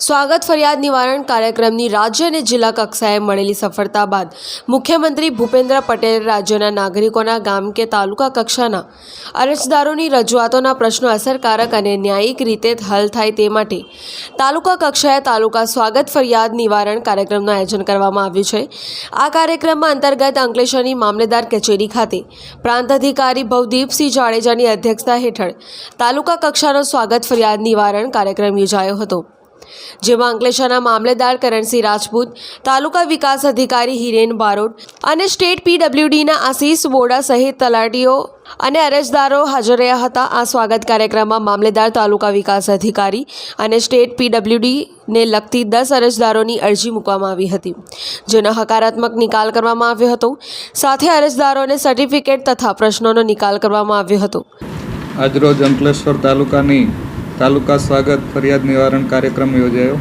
સ્વાગત ફરિયાદ નિવારણ કાર્યક્રમની રાજ્ય અને જિલ્લા કક્ષાએ મળેલી સફળતા બાદ મુખ્યમંત્રી ભૂપેન્દ્ર પટેલ રાજ્યના નાગરિકોના ગામ કે તાલુકા કક્ષાના અરજદારોની રજૂઆતોના પ્રશ્નો અસરકારક અને ન્યાયિક રીતે હલ થાય તે માટે તાલુકા કક્ષાએ તાલુકા સ્વાગત ફરિયાદ નિવારણ કાર્યક્રમનું આયોજન કરવામાં આવ્યું છે. આ કાર્યક્રમમાં અંતર્ગત અંકલેશ્વરની મામલેદાર કચેરી ખાતે પ્રાંત અધિકારી ભવદીપસિંહ જાડેજાની અધ્યક્ષતા હેઠળ તાલુકા કક્ષાનો સ્વાગત ફરિયાદ નિવારણ કાર્યક્રમ યોજાયો હતો. જેમાં અંકલેશ્વરના મામલેદાર કરણસિંહ રાજપૂત, તાલુકા વિકાસ અધિકારી હિરેન બારોટ અને સ્ટેટ પીડબ્લ્યુડીના આશીષ બોડા સહિત તલાટીઓ અને અરજદારો હાજર રહ્યા હતા. આ સ્વાગત કાર્યક્રમમાં મામલેદાર તાલુકા વિકાસ અધિકારી અને સ્ટેટ પીડબ્લ્યુડીને લગતી દસ અરજદારોની અરજી મૂકવામાં આવી હતી, જેનો હકારાત્મક નિકાલ કરવામાં આવ્યો હતો. સાથે અરજદારોને સર્ટિફિકેટ તથા પ્રશ્નોનો નિકાલ કરવામાં આવ્યો હતો. આજરોજ અંકલેશ્વર તાલુકાની તાલુકા સ્વાગત ફરિયાદ નિવારણ કાર્યક્રમ યોજાયો,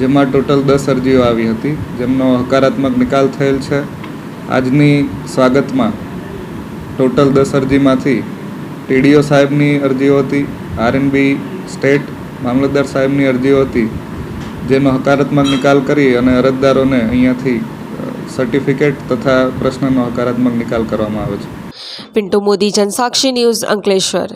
જેમાં ટોટલ દસ અરજીઓ આવી હતી. જેમનો હકારાત્મક નિકાલ થયેલ છે. આજની સ્વાગતમાં ટોટલ દસ અરજીમાંથી ટીડીઓ સાહેબની અરજીઓ હતી, આરએનબી સ્ટેટ મામલતદાર સાહેબની અરજીઓ હતી, જેનો હકારાત્મક નિકાલ કરી અને અરજદારોને અહીંયાથી સર્ટિફિકેટ તથા પ્રશ્નનો હકારાત્મક નિકાલ કરવામાં આવે છે. પિન્ટુ મોદી, જનસાક્ષી ન્યૂઝ અંકલેશ્વર.